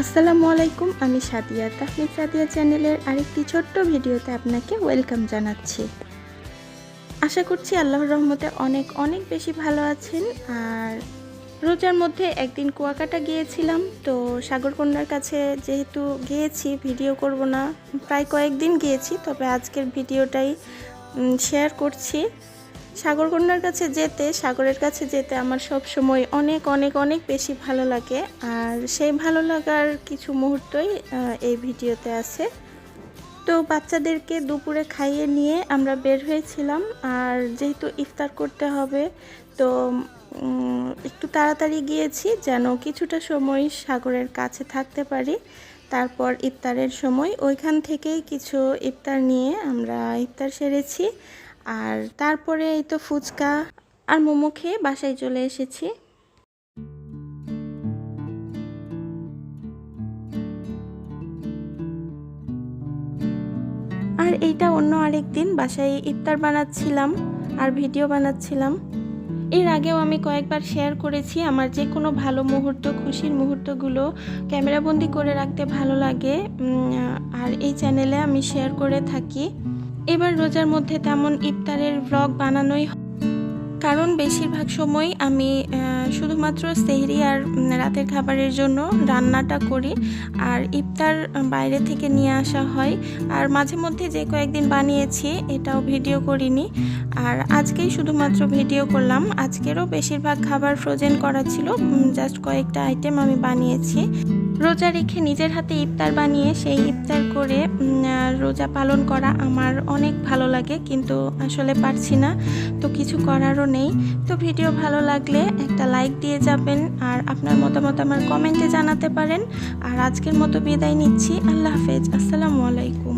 আসসালামু আলাইকুম, আমি সাদিয়া তাহমিদ সাদিয়া চ্যানেলের আরেকটি ছোট্ট ভিডিওতে আপনাকে ওয়েলকাম জানাচ্ছি। আশা করছি আল্লাহর রহমতে অনেক অনেক বেশি ভালো আছেন। আর রোজার মধ্যে একদিন কুয়াকাটা গিয়েছিলাম, তো সাগরকন্যার কাছে যেহেতু গিয়েছি, ভিডিও করব না, প্রায় কয়েকদিন গিয়েছি, তবে আজকের ভিডিওটাই শেয়ার করছি। সাগরকন্যার কাছে যেতে, সাগরের কাছে যেতে আমার সব সময় অনেক অনেক অনেক বেশি ভালো লাগে, আর সেই ভালো লাগার কিছু মুহূর্তই এই ভিডিওতে আছে। তো বাচ্চাদেরকে দুপুরে খাইয়ে নিয়ে আমরা বের হয়েছিলাম, আর যেহেতু ইফতার করতে হবে তো একটু তাড়াতাড়ি গিয়েছি যেন কিছুটা সময় সাগরের কাছে থাকতে পারি। তারপর ইফতারের সময় ওইখান থেকেই কিছু ইফতার নিয়ে আমরা ইফতার সেরেছি। আর তারপরে এই তো ফুচকা আর মোমো খেয়ে বাসায় চলে এসেছি। আর এইটা অন্য আরেক দিন বাসায় ইফতার বানাচ্ছিলাম আর ভিডিও বানাচ্ছিলাম। এর আগেও আমি কয়েকবার শেয়ার করেছি, আমার যে কোনো ভালো মুহূর্ত, খুশির মুহূর্তগুলো ক্যামেরাবন্দি করে রাখতে ভালো লাগে। আর এই চ্যানেলে আমি শেয়ার করে থাকি। এবার রোজার মধ্যে তেমন ইফতারের ব্লগ বানানোই কারণ বেশিরভাগ সময় আমি শুধুমাত্র সেহরি আর রাতের খাবারের জন্য রান্নাটা করি। আর ইফতার বাইরে থেকে নিয়ে আসা হয়। আর মাঝে মধ্যে যে কয়েকদিন বানিয়েছি, এটাও ভিডিও করিনি। আর আজকেই শুধুমাত্র ভিডিও করলাম। আজকেরও বেশিরভাগ খাবার ফ্রোজেন করা ছিল। জাস্ট কয়েকটা আইটেম আমি বানিয়েছি। রোজা রেখে নিজের হাতে ইফতার বানিয়ে সেই ইফতার করে রোজা পালন করা আমার অনেক ভালো লাগে, কিন্তু আসলে পারছি না। তো কিছু করারও নেই। তো ভিডিও ভালো লাগলে একটা লাইক দিয়ে যাবেন আর আপনার মতামত আমার কমেন্টে জানাতে পারেন। আর আজকের মতো বিদায় নিচ্ছি। আল্লাহ হাফেজ। আসসালামু আলাইকুম।